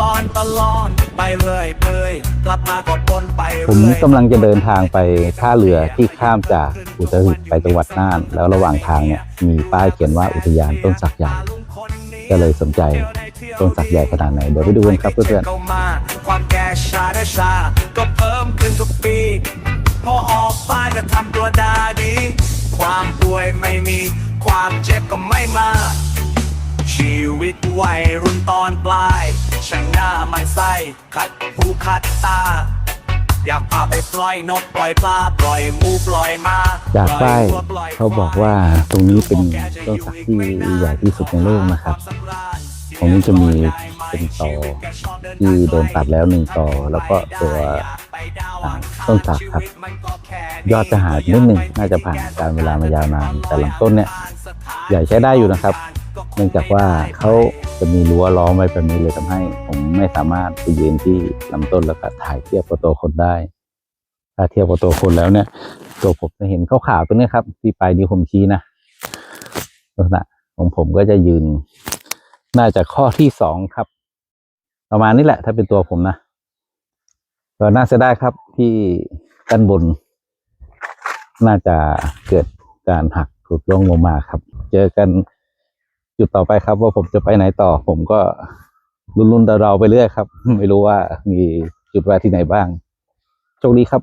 ลอนตลอนไปเรื่อยเปื่อยกลับมาก็ปนไปผมเรื่อยกำลังจะเดินทางไปท่าเรือที่ข้ามจากอุตรดิตถ์ไปจังหวัดน่าน แล้วระหว่างทางเนี่ยมีป้ายเขียนว่าอุทยานต้นสักใหญ่ก็เลยสนใจต้นสักใหญ่ขนาดไหน เดี๋ยวไปดูกันครับเพื่อนเข้ามาความแก่ชาได้ชาก็เพิ่มขึ้นทุกปี พอออกบ้านก็ทำตัวดาดี ความป่วยไม่มี ความเจ็บก็ไม่มา ชีวิตวัยรุ่นตอนปลายช่างหน้ามันไส้ขัดหูขัดตา อยากพาไปปล่อยนกปล่อยปลาปล่อยหมูปล่อยมาๆจากป้ายเขาบอกว่าตรงนี้เป็นต้นสักที่ใหญ่ที่สุดในโลกนะครับตรงนี้จะมีเป็นต่อที่โดนตัดแล้วหนึ่งต่อแล้วก็ตัวอ่าต้นสักครับ ยอดจะหายไปนิดหนึ่งน่าจะผ่านการเวลามายาวนานแต่ลำต้นเนี่ยใหญ่ใช้ได้อยู่นะครับ เนื่องจากว่าเขาจะมีรั้วล้อมไว้แบบนี้เลยทำให้ ผมไม่สามารถไปยืนที่ลำต้นแล้วก็ถ่ายเทียบกับตัวคนได้ ถ้าเทียบกับตัวคนแล้วเนี่ย ตัวผมจะเห็นขาวๆตรงนี้ครับ ที่ปลายนิ้วผมชี้นะลักษณะของผมก็จะยืน น่าจะข้อที่สองครับ ประมาณนี้แหละ ถ้าเป็นตัวผมนะก็น่าจะได้ครับที่ด้านบน น่าจะเกิดการหักถูกลงลงมาครับ เจอกัน จุดต่อไปครับ ว่าผมจะไปไหนต่อ ผมก็รุนๆเดาๆไปเรื่อยครับ ไม่รู้ว่ามีจุดแวะที่ไหนบ้างโชคดีครับ